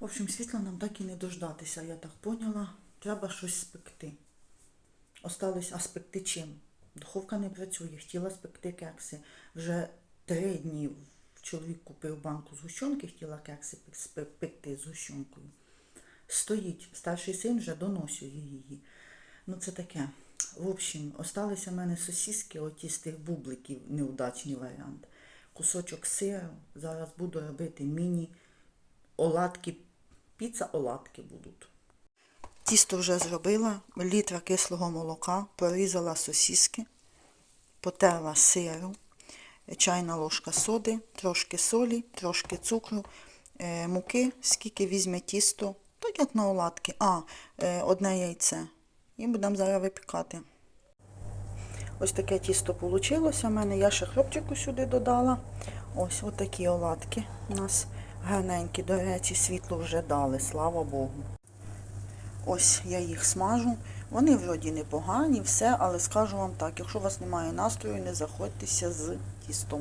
В общем, світла нам так і не дождатися, я так поняла. Треба щось спекти. Осталось, а спекти чим? Духовка не працює, хотіла спекти кекси. Вже три дні чоловік купив банку згущенки, хотіла кекси пек- пекти з згущенкою. Стоїть, старший син вже доносив її. Ну це таке. В общем, осталися в мене сосиски, оті з тих бубликів, неудачний варіант. Кусочок сиру. Зараз буду робити міні оладки, піца оладки будуть. Тісто вже зробила, літра кислого молока, порізала сосиски, потерла сиру, чайна ложка соди, трошки солі, трошки цукру, е, муки, скільки візьме тісто, так як на оладки. А, е, одне яйце. І будемо зараз випікати. Ось таке тісто вийшло в мене. Я ще хлопчику сюди додала. Ось отакі оладки у нас гарненькі. До речі, світло вже дали, слава Богу. Ось я їх смажу. Вони вроді непогані, все, але скажу вам так, якщо у вас немає настрою, не заходьтеся з тістом.